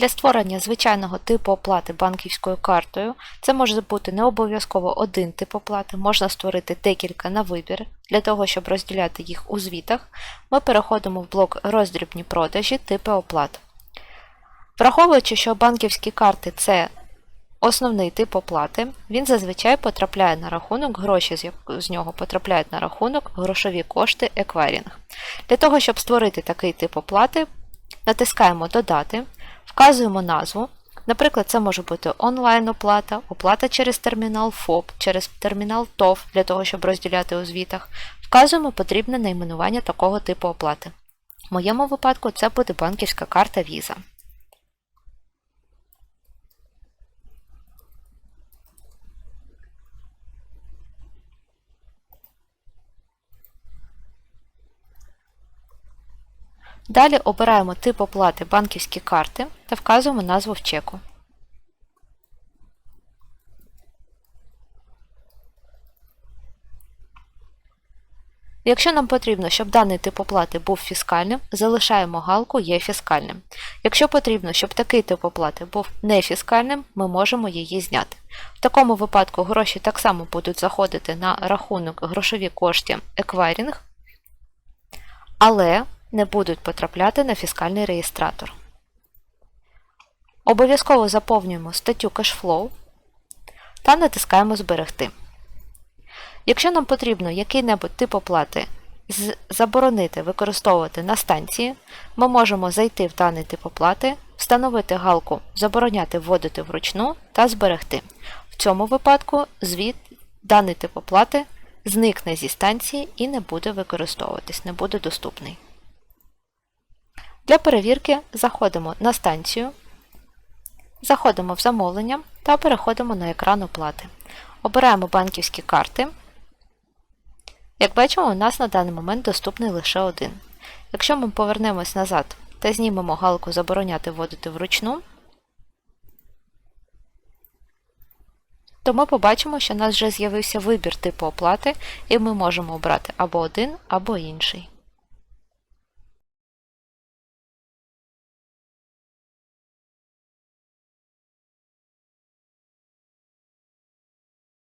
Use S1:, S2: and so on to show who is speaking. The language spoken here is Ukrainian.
S1: Для створення звичайного типу оплати банківською картою це може бути не обов'язково один тип оплати, можна створити декілька на вибір. Для того, щоб розділяти їх у звітах, ми переходимо в блок Роздрібні продажі типи оплат. Враховуючи, що банківські карти це основний тип оплати, він зазвичай потрапляє на рахунок, гроші з нього потрапляють на рахунок, грошові кошти, еквайрінг. Для того, щоб створити такий тип оплати, натискаємо Додати, вказуємо назву. Наприклад, це може бути онлайн-оплата, оплата через термінал ФОП, через термінал ТОВ для того, щоб розділяти у звітах. Вказуємо потрібне найменування такого типу оплати. В моєму випадку це буде банківська карта Visa. Далі обираємо тип оплати банківські карти та вказуємо назву в чеку. Якщо нам потрібно, щоб даний тип оплати був фіскальним, залишаємо галку Є фіскальним. Якщо потрібно, щоб такий тип оплати був нефіскальним, ми можемо її зняти. В такому випадку гроші так само будуть заходити на рахунок грошові кошти еквайрінг, але не будуть потрапляти на фіскальний реєстратор. Обов'язково заповнюємо статтю Cashflow та натискаємо Зберегти. Якщо нам потрібно який-небудь тип оплати заборонити використовувати на станції, ми можемо зайти в даний тип оплати, встановити галку Забороняти вводити вручну та зберегти. В цьому випадку звіт даний тип оплати зникне зі станції і не буде використовуватись, не буде доступний. Для перевірки заходимо на станцію, заходимо в замовлення та переходимо на екран оплати. Обираємо банківські карти. Як бачимо, у нас на даний момент доступний лише один. Якщо ми повернемось назад та знімемо галку Забороняти вводити вручну, то ми побачимо, що у нас вже з'явився вибір типу оплати, і ми можемо обрати або один, або інший.